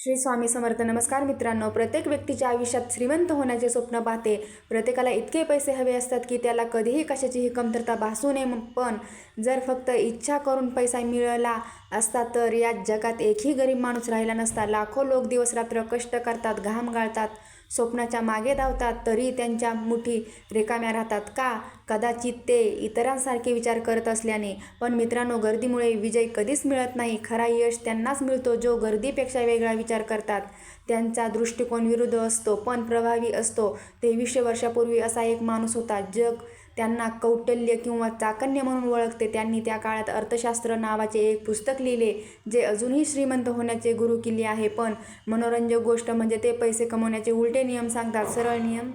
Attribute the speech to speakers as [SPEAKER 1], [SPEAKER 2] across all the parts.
[SPEAKER 1] श्री स्वामी समर्थ नमस्कार मित्रांनो. प्रत्येक व्यक्तीच्या आयुष्यात श्रीमंत होण्याचे स्वप्न पाहते. प्रत्येकाला इतके पैसे हवे असतात की त्याला कधीही कशाचीही कमतरता भासू नये. पण जर फक्त इच्छा करून पैसा मिळाला असता तर या जगात एकही गरीब माणूस राहिला नसता. लाखो लोक दिवस रात्र कष्ट करतात घाम गाळतात स्वप्नाच्या मागे धावतात तरी त्यांच्या मुठी रिकाम्या राहतात का? कदाचित ते इतरांसारखे विचार करत असल्याने. पण मित्रांनो गर्दीमुळे विजय कधीच मिळत नाही. खरा यश त्यांनाच मिळतो जो गर्दीपेक्षा वेगळा विचार करतात. त्यांचा दृष्टिकोन विरुद्ध असतो पण प्रभावी असतो. तेवीसशे वर्षापूर्वी असा एक माणूस होता जग त्यांना कौटल्य किंवा चाकण्य म्हणून ओळखते. त्यांनी त्या काळात अर्थशास्त्र नावाचे एक पुस्तक लिहिले जे अजूनही श्रीमंत होण्याचे गुरुकिल्ली आहे. पण मनोरंजक गोष्ट म्हणजे ते पैसे कमवण्याचे उलटे नियम सांगतात. सरळ नियम?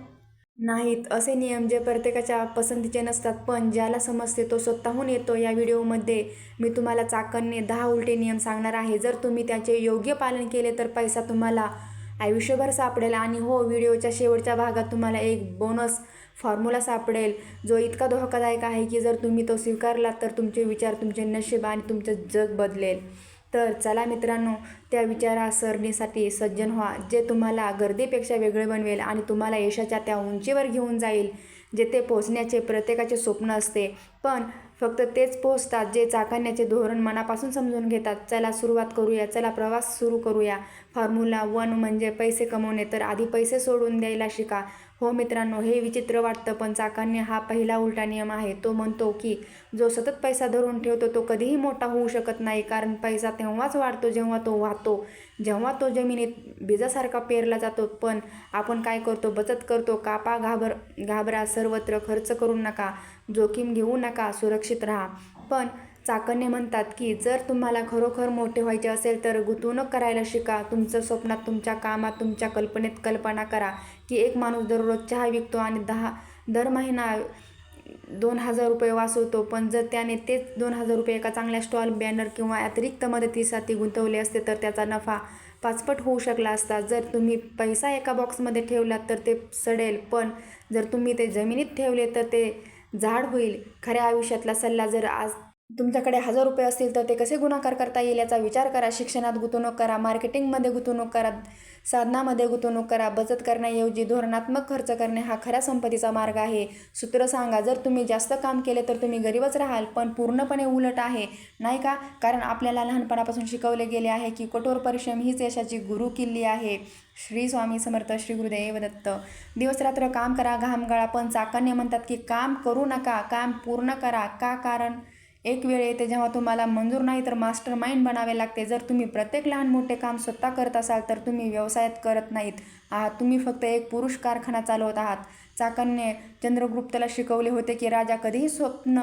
[SPEAKER 1] नाहीत. असे नियम जे प्रत्येकाच्या पसंतीचे नसतात पण ज्याला समजते तो स्वतःहून येतो. या व्हिडिओमध्ये मी तुम्हाला चाकणने दहा उलटे नियम सांगणार आहे. जर तुम्ही त्याचे योग्य पालन केले तर पैसा तुम्हाला आयुष्यभर सापडेल. आणि हो व्हिडिओच्या शेवटच्या भागात तुम्हाला एक बोनस फॉर्म्युला सापडेल. जो इतका धोकादायक आहे की जर तुम्ही तो स्वीकारलात तर तुमचे विचार तुमचे नशीब आणि तुमचं जग बदलेल. तर चला मित्रांनो त्या विचारासरणीसाठी सज्जन व्हा जे तुम्हाला गर्दीपेक्षा वेगळे बनवेल आणि तुम्हाला यशाच्या त्या उंचीवर घेऊन जाईल जेथे पोचण्याचे प्रत्येकाचे स्वप्न असते. पण फक्त तेच पोचतात जे चाकण्याचे धोरण मनापासून समजून घेतात. चला सुरुवात करूया चला प्रवास सुरू करूया. फॉर्म्युला वन म्हणजे पैसे कमवणे तर आधी पैसे सोडून द्यायला शिका. हो मित्रांनो हे विचित्र वाटतं पण चाकण्य हा पहिला उलटा नियम आहे. तो म्हणतो की जो सतत पैसा धरून ठेवतो तो कधीही मोठा होऊ शकत नाही कारण पैसा तेव्हाच वाढतो जेव्हा तो वाहतो. जेव्हा तो जमिनीत बीजासारखा पेरला जातो पण आपण काय करतो? बचत करतो. कापा घाबर घाबरा सर्वत्र खर्च करू नका जोखीम घेऊ नका सुरक्षित राहा. पण चाकणे म्हणतात की जर तुम्हाला खरोखर मोठे व्हायचे असेल तर गुंतवणूक करायला शिका. तुमचं स्वप्नात तुमच्या कामात तुमच्या कल्पनेत कल्पना करा. की एक माणूस दररोज चहा विकतो आणि दहा दर महिना दोन हजार रुपये वाचवतो. पण जर त्याने तेच दोन हजार रुपये एका चांगल्या स्टॉल बॅनर किंवा अतिरिक्त मदतीसाठी गुंतवले असते तर त्याचा नफा पाचपट होऊ शकला असता. जर तुम्ही पैसा एका बॉक्समध्ये ठेवलात तर ते सडेल. पण जर तुम्ही ते जमिनीत ठेवले तर ते झाड होईल. खऱ्या आयुष्यातला सल्ला जर आज तुमच्याकडे हजार रुपये असतील तर ते कसे गुणाकार करता येईल याचा विचार करा. शिक्षणात गुंतवणूक करा मार्केटिंगमध्ये गुंतवणूक करा साधनामध्ये गुंतवणूक करा. बचत करण्याऐवजी धोरणात्मक खर्च करणे हा खऱ्या संपत्तीचा मार्ग आहे. सूत्र सांगा जर तुम्ही जास्त काम केले तर तुम्ही गरीबच राहाल पण पूर्णपणे उलट आहे. नाही का? कारण आपल्याला लहानपणापासून शिकवले गेले आहे की कठोर परिश्रम हीच यशाची गुरु किल्ली आहे. श्री स्वामी समर्थ श्री गुरुदेव दत्त. दिवसरात्र काम करा घामगाळा पण चाकण्य म्हणतात की काम करू नका काम पूर्ण करा. का कारण? एक वेळ येते जेव्हा तुम्हाला मंजूर नाही तर मास्टर माइंड बनावे लागते. जर तुम्ही प्रत्येक लहान मोठे काम स्वतः करत असाल तर तुम्ही व्यवसायात करत नाहीत. आहात. तुम्ही फक्त एक पुरुष कारखाना चालवत आहात. चाकणने चंद्रगुप्तला शिकवले होते की राजा कधीही स्वप्न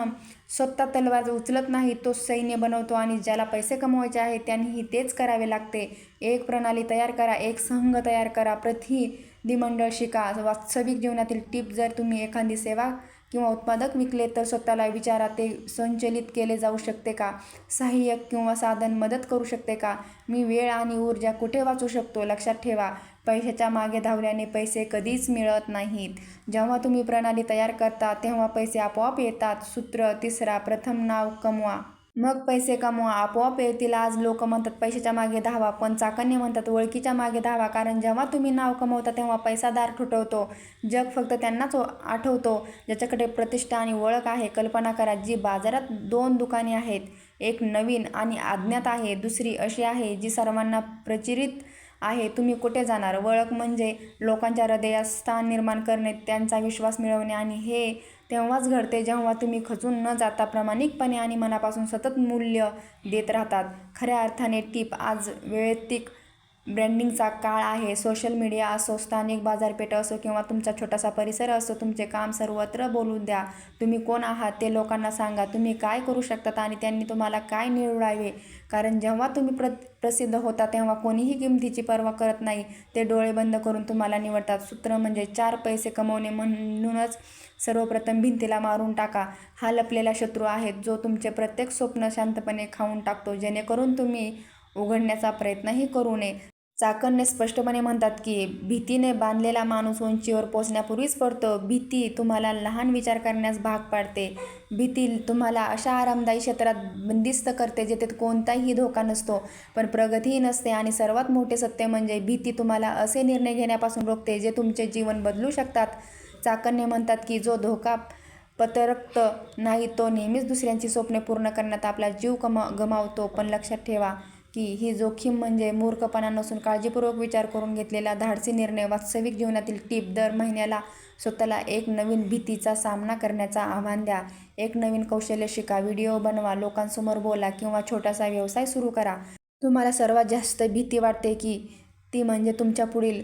[SPEAKER 1] स्वतः तलवार उचलत नाही तो सैन्य बनवतो आणि ज्याला पैसे कमवायचे आहे त्यांनीही तेच करावे लागते. एक प्रणाली तयार करा एक संघ तयार करा. प्रतिनिधिमंडळ शिका. वास्तविक जीवनातील टीप जर तुम्ही एखादी सेवा किंवा उत्पादक विकले तर स्वतःला विचारा ते संचलित केले जाऊ शकते का? सहाय्यक किंवा साधन मदत करू शकते का? मी वेळ आणि ऊर्जा कुठे वाचू शकतो? लक्षात ठेवा पैशाच्या मागे धावल्याने पैसे कधीच मिळत नाहीत. जेव्हा तुम्ही प्रणाली तयार करता तेव्हा पैसे आपोआप येतात. सूत्र तिसरा प्रथम नाव कमवा. मग पैसे कमवा आपोआप येतील. आज लोक म्हणतात पैशाच्या मागे धावा. पण चाकण्य म्हणतात ओळखीच्या मागे धावा. कारण जेव्हा तुम्ही नाव कमवता तेव्हा पैसादार ठुटवतो. जग फक्त त्यांनाच आठवतो ज्याच्याकडे प्रतिष्ठा आणि ओळख आहे. कल्पना करा जी बाजारात दोन दुकाने आहेत. एक नवीन आणि अज्ञात आहे. दुसरी अशी आहे जी सर्वांना प्रचिरित आहे. तुम्ही कुठे जाणार? ओळख म्हणजे लोकांच्या हृदयात स्थान निर्माण करणे त्यांचा विश्वास मिळवणे आणि हे तेव्हाच घडते जेव्हा तुम्ही खचून न जाता प्रामाणिकपणे आणि मनापासून सतत मूल्य देत राहतात. खऱ्या अर्थाने टीप आज वैयक्तिक ब्रँडिंगचा काळ आहे. सोशल मीडिया असो स्थानिक बाजारपेठ असो किंवा तुमचा छोटासा परिसर असो तुमचे काम सर्वत्र बोलू द्या. तुम्ही कोण आहात ते लोकांना सांगा. तुम्ही काय करू शकतात आणि त्यांनी तुम्हाला काय निवडावे? कारण जेव्हा तुम्ही प्र प्रसिद्ध होता तेव्हा कोणीही किमतीची पर्वा करत नाही. ते डोळे बंद करून तुम्हाला निवडतात. सूत्र म्हणजे चार पैसे कमवणे म्हणूनच सर्वप्रथम भिंतीला मारून टाका. हा लपलेला शत्रू आहे जो तुमचे प्रत्येक स्वप्न शांतपणे खाऊन टाकतो. जेणेकरून तुम्ही उघडण्याचा प्रयत्नही करू नये. चाकणने स्पष्टपणे म्हणतात की भीतीने बांधलेला माणूस उंचीवर पोचण्यापूर्वीच पडतो. भीती तुम्हाला लहान विचार करण्यास भाग पाडते. भीती तुम्हाला अशा आरामदायी क्षेत्रात बंदिस्त करते जेथे कोणताही धोका नसतो. पण प्रगतीही नसते आणि सर्वात मोठे सत्य म्हणजे भीती तुम्हाला असे निर्णय घेण्यापासून रोखते जे तुमचे जीवन बदलू शकतात. चाकणने म्हणतात की जो धोका पतरक्त नाही तो नेहमीच दुसऱ्यांची स्वप्ने पूर्ण करण्यात आपला जीव कमा गमावतो. पण लक्षात ठेवा की ही जोखीम म्हणजे मूर्खपणा नसून काळजीपूर्वक विचार करून घेतलेला धाडसी निर्णय वास्तविक जीवनातील टीप दर महिन्याला स्वतःला एक नवीन भीतीचा सामना करण्याचा आव्हान द्या. एक नवीन कौशल्य शिका व्हिडिओ बनवा लोकांसमोर बोला किंवा छोटासा व्यवसाय सुरू करा. तुम्हाला सर्वात जास्त भीती वाटते की ती म्हणजे तुमच्या पुढील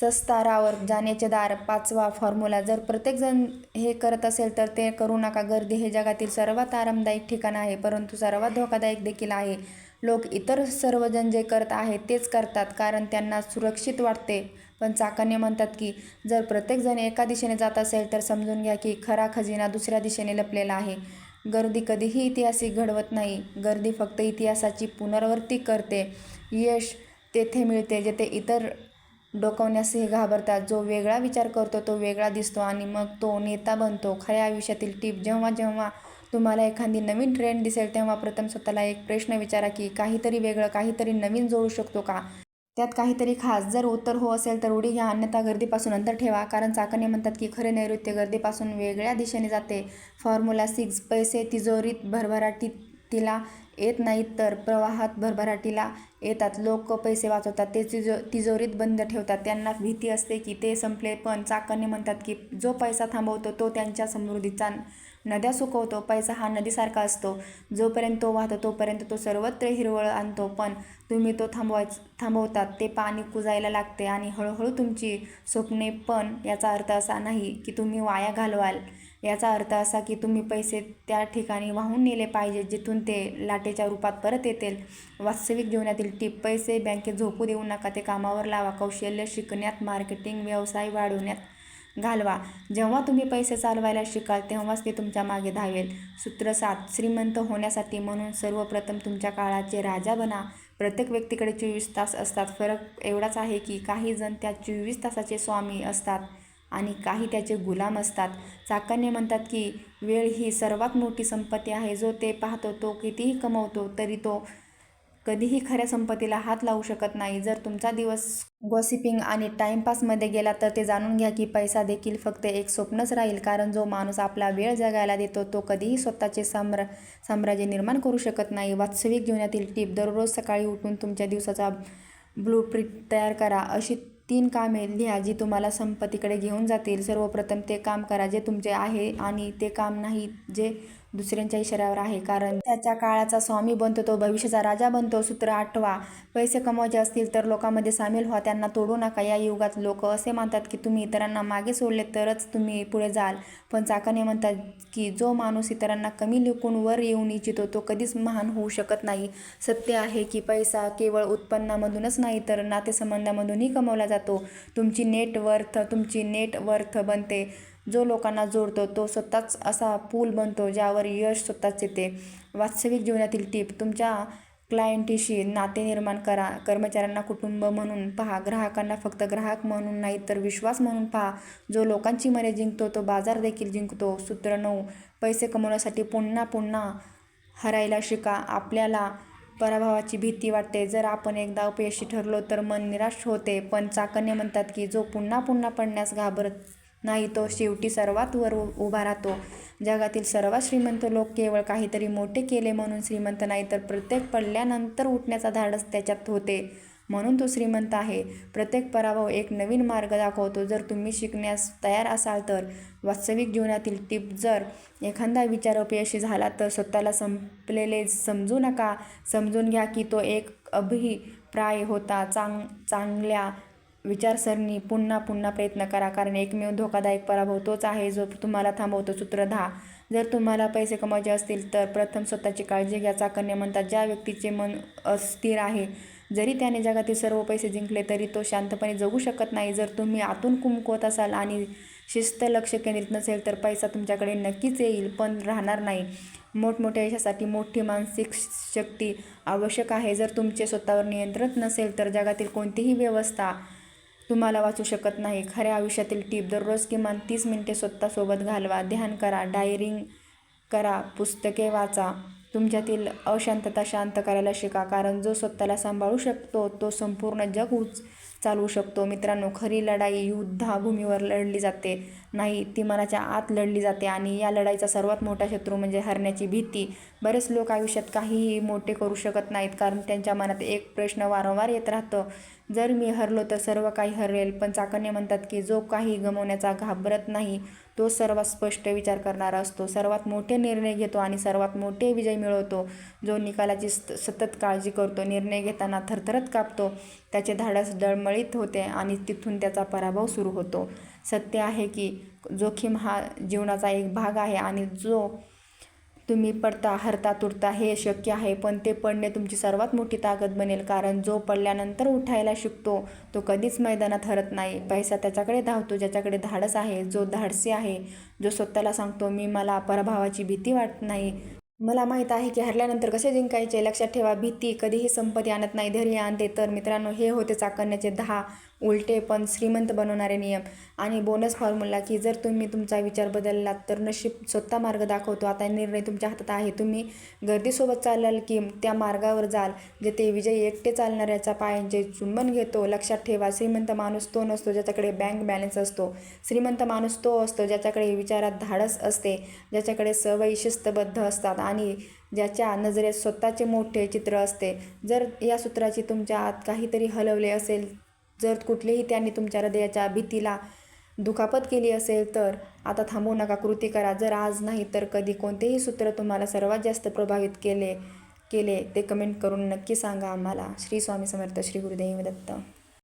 [SPEAKER 1] सस्तारावर जाण्याचे दार पाचवा फॉर्म्युला. जर प्रत्येकजण हे करत असेल तर ते करू नका. गर्दी हे जगातील सर्वात आरामदायक ठिकाण आहे परंतु सर्वात धोकादायक देखील आहे. लोक इतर सर्वजण जे करत आहेत तेच करतात कारण त्यांना सुरक्षित वाटते. पण चाकाने म्हणतात की जर प्रत्येकजण एका दिशेने जात असेल तर समजून घ्या की खरा खजिना दुसऱ्या दिशेने लपलेला आहे. गर्दी कधीही इतिहासिक घडवत नाही. गर्दी फक्त इतिहासाची पुनरावृत्ती करते. यश तेथे मिळते जेथे इतर डोकवण्यासही घाबरतात. जो वेगळा विचार करतो तो वेगळा दिसतो आणि मग तो नेता बनतो. खऱ्या आयुष्यातील टीप जेव्हा जेव्हा तुम्हाला एखादी नवीन ट्रेंड दिसेल तेव्हा प्रथम स्वतःला एक प्रश्न विचारा की काहीतरी वेगळं काहीतरी नवीन जोडू शकतो का? त्यात काहीतरी खास जर उत्तर हो असेल तर उडी घ्या अन्यथा गर्दीपासून अंतर ठेवा. कारण चाकणे म्हणतात की खरे नैऋत्य गर्दीपासून वेगळ्या दिशेने जाते. फॉर्म्युला सिक्स पैसे तिजोरीत भरभराटीत तिला येत नाहीत तर प्रवाहात भरभराटीला येतात. लोक पैसे वाचवतात ते तिजो तिजोरीत बंद ठेवतात. त्यांना भीती असते की ते संपले पण चाकणे म्हणतात की जो पैसा थांबवतो तो त्यांच्या समृद्धीचा नद्या सुकवतो पैसा हा नदीसारखा असतो. जोपर्यंत तो वाहतो तोपर्यंत तो सर्वत्र हिरवळ आणतो. पण तुम्ही तो थांबवाय थांबवतात ते पाणी कुजायला लागते आणि हळूहळू तुमची स्वप्ने पण याचा अर्थ असा नाही की तुम्ही वाया घालवाल. याचा अर्थ असा की तुम्ही पैसे त्या ठिकाणी वाहून नेले पाहिजे जिथून ते लाटेच्या रूपात परत येतील. वास्तविक जीवनातील टीप पैसे बँकेत झोपू देऊ नका ते कामावर लावा. कौशल्य शिकण्यात मार्केटिंग व्यवसाय वाढवण्यात घालवा. जेव्हा तुम्ही पैसे चालवायला शिकाल तेव्हाच ते तुमच्या मागे धावेल. सूत्र सात श्रीमंत होण्यासाठी म्हणून सर्वप्रथम तुमच्या काळाचे राजा बना. प्रत्येक व्यक्तीकडे चोवीस तास असतात. फरक एवढाच आहे की काही जण त्या चोवीस तासाचे स्वामी असतात आणि काही त्याचे गुलाम असतात. चाकण्य म्हणतात की वेळ ही सर्वात मोठी संपत्ती आहे. जो ते पाहतो तो कितीही कमवतो तरी तो कधीही खऱ्या संपत्तीला हात लावू शकत नाही. जर तुमचा दिवस गॉसिपिंग आणि टाइमपासमध्ये गेला तर ते जाणून घ्या की पैसा देखील फक्त एक स्वप्नच राहील. कारण जो माणूस आपला वेळ जगायला देतो तो कधीही स्वतःचे साम्रा साम्राज्य निर्माण करू शकत नाही. वास्तविक जीवनातील टीप दररोज सकाळी उठून तुमच्या दिवसाचा ब्लूप्रिंट तयार करा. अशी तीन कामे लिहा जी तुम्हाला संपत्तीकडे घेऊन जातील. सर्वप्रथम ते काम करा जे तुमचे आहे आणि ते काम नाही जे दुसऱ्यांच्या इशाऱ्यावर आहे. कारण त्याच्या काळाचा स्वामी बनतो तो भविष्याचा राजा बनतो. सूत्र आठवा पैसे कमवायचे असतील तर लोकांमध्ये सामील व्हा. त्यांना तोडू नका. या युगात लोक असे मानतात की तुम्ही इतरांना मागे सोडले तरच तुम्ही पुढे जाल. पण चाकणे म्हणतात की जो माणूस इतरांना कमी लेखून वर येऊन इच्छितो तो कधीच महान होऊ शकत नाही. सत्य आहे की पैसा केवळ उत्पन्नामधूनच नाही तर नातेसंबंधामधूनही कमवला जातो. तुमची नेट वर्थ तुमची नेट वर्थ बनते. जो लोकांना जोडतो तो स्वतःच असा पूल बनतो ज्यावर यश स्वतःच येते. वास्तविक जीवनातील टीप तुमच्या क्लायंटीशी नाते निर्माण करा. कर्मचाऱ्यांना कुटुंब म्हणून पहा. ग्राहकांना फक्त ग्राहक म्हणून नाही तर विश्वास म्हणून पहा. जो लोकांची मने जिंकतो तो बाजार देखील जिंकतो. सूत्र नऊ पैसे कमवण्यासाठी पुन्हा पुन्हा हरायला शिका. आपल्याला पराभवाची भीती वाटते. जर आपण एकदा अपयशी ठरलो तर मन निराश होते. पण चाकण्य म्हणतात की जो पुन्हा पुन्हा पडण्यास घाबरत नाही तो शेवटी सर्वात वर उ- उभा राहतो. जगातील सर्वात श्रीमंत लोक केवळ काहीतरी मोठे केले म्हणून श्रीमंत नाही तर प्रत्येक पडल्यानंतर उठण्याचा धाडस त्याच्यात होते. म्हणून तो श्रीमंत आहे. प्रत्येक पराभव एक नवीन मार्ग दाखवतो. जर तुम्ही शिकण्यास तयार असाल तर वास्तविक जीवनातील टीप जर एखादा विचार अपयशी झाला तर स्वतःला संपलेले समजू नका. समजून घ्या की तो एक अभिप्राय होता. चांग चांगल्या विचारसरणी पुन्हा पुन्हा प्रयत्न करा कारण एकमेव धोकादायक पराभव तोच आहे जो तुम्हाला थांबवतो. सूत्र दहा. जर तुम्हाला पैसे कमवायचे असतील तर प्रथम स्वतःची काळजी घ्या. चाकण्य म्हणतात ज्या व्यक्तीचे मन अस्थिर आहे जरी त्याने जगातील सर्व पैसे जिंकले तरी तो शांतपणे जगू शकत नाही. जर तुम्ही आतून कुमकवत असाल आणि शिस्त लक्ष केंद्रित नसेल तर पैसा तुमच्याकडे नक्कीच येईल पण राहणार नाही. मोठमोठ्या यशासाठी मोठी मानसिक शक्ती आवश्यक आहे. जर तुमचे स्वतःवर नियंत्रण नसेल तर जगातील कोणतीही व्यवस्था तुम्हाला वाचू शकत नाही. खऱ्या आयुष्यातील टीप दररोज किमान तीस मिनिटे स्वतःसोबत घालवा ध्यान करा डायरिंग करा पुस्तके वाचा. तुमच्यातील अशांतता शांत करायला शिका कारण जो स्वतःला सांभाळू शकतो तो संपूर्ण जग उच चालवू शकतो. मित्रांनो खरी लढाई युद्धाभूमीवर लढली जाते. नाही ती मनाच्या आत लढली जाते आणि या लढाईचा सर्वात मोठा शत्रू म्हणजे हरण्याची भीती. बरेच लोक आयुष्यात काहीही मोठे करू शकत नाहीत कारण त्यांच्या मनात एक प्रश्न वारंवार येत राहतं. जर मी हरलो तर सर्व काही हरेल पण चाकणे म्हणतात की जो काही गमवण्याचा घाबरत नाही तो सर्वात स्पष्ट विचार करणारा असतो. सर्वात मोठे निर्णय घेतो आणि सर्वात मोठे विजय मिळवतो. जो निकालाची स- सतत काळजी करतो निर्णय घेताना थरथरत कापतो त्याचे धाडस डळमळीत होते आणि तिथून त्याचा पराभव सुरू होतो. सत्य आहे की जोखीम हा जीवनाचा एक भाग आहे आणि जो तुम्ही पडता हरता तुरता हे शक्य आहे पण ते पडणे तुमची सर्वात मोठी ताकद बनेल कारण जो पडल्यानंतर उठायला शिकतो तो कधीच मैदानात हरत नाही. पैसा त्याच्याकडे धावतो ज्याच्याकडे धाडस आहे जो धाडसी आहे जो स्वतःला सांगतो मी मला पराभवाची भीती वाटत नाही. मला माहीत आहे की हरल्यानंतर कसे जिंकायचे? लक्षात ठेवा भीती कधीही संपत्ती आणत नाही. धैर्य आणते. तर मित्रांनो हे होते चाकण्याचे दहा उलटे पण श्रीमंत बनवणारे नियम. आणि बोनस फॉर्म्युला की जर तुम्ही तुमचा विचार बदललात तर नशीब स्वतः मार्ग दाखवतो. आता निर्णय तुमच्या हातात आहे. तुम्ही गर्दीसोबत चालाल की त्या मार्गावर जाल जेथे विजय एकटे चालणाऱ्याचा पायांचे चुंबन घेतो. लक्षात ठेवा श्रीमंत माणूस तो नसतो ज्याच्याकडे बँक बॅलन्स असतो. श्रीमंत माणूस तो असतो ज्याच्याकडे विचारात धाडस असते ज्याच्याकडे सवयी शिस्तबद्ध असतात आणि ज्याच्या नजरेत स्वतःचे मोठे चित्र असते. जर या सूत्राची तुमच्या आत काहीतरी हलवले असेल जर कुठलेही त्यांनी तुमच्या हृदयाच्या भीतीला दुखापत केली असेल तर आता थांबू नका कृती करा. जर आज नाही तर कधी कोणतेही सूत्र तुम्हाला सर्वात जास्त प्रभावित केले केले ते कमेंट करून नक्की सांगा आम्हाला. श्री स्वामी समर्थ श्री गुरुदेव दत्त.